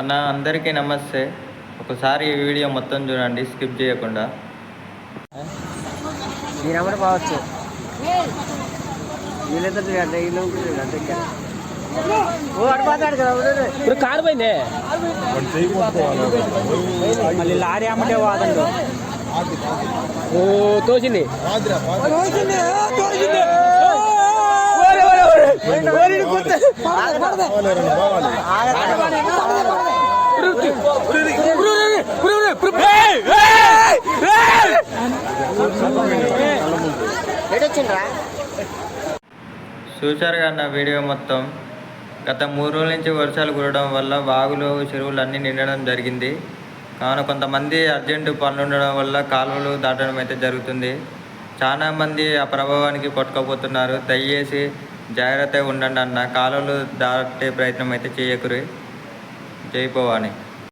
అన్న అందరికీ నమస్తే. ఒకసారి ఈ వీడియో మొత్తం చూడండి స్కిప్ చేయకుండా. ఈ నెంబర్ పోవచ్చు వీళ్ళిద్దరు చూడండి వీళ్ళు చూడండి దగ్గర ఓ అటు మాట్లాడు కదా ఊరు. ఇప్పుడు కారు పోయిందే? మళ్ళీ లారీ అమ్మటే వాదండు ఓ తోసింది. ఎటు వచ్చిండ్రా చూశారు నా వీడియో మొత్తం గత మూడు రోజుల నుంచి వర్షాలు కురవడం వల్ల వాగులు చెరువులు అన్నీ నిండడం జరిగింది. కావున కొంతమంది అర్జెంటు పనులు ఉండడం వల్ల కాలువలు దాటడం అయితే జరుగుతుంది. చాలా మంది ఆ ప్రభావానికి కొట్టుకోపోతున్నారు దయచేసి జాగ్రత్తగా ఉండండి అన్న. కాలువలు దాటే ప్రయత్నం అయితే చేయకురి. జై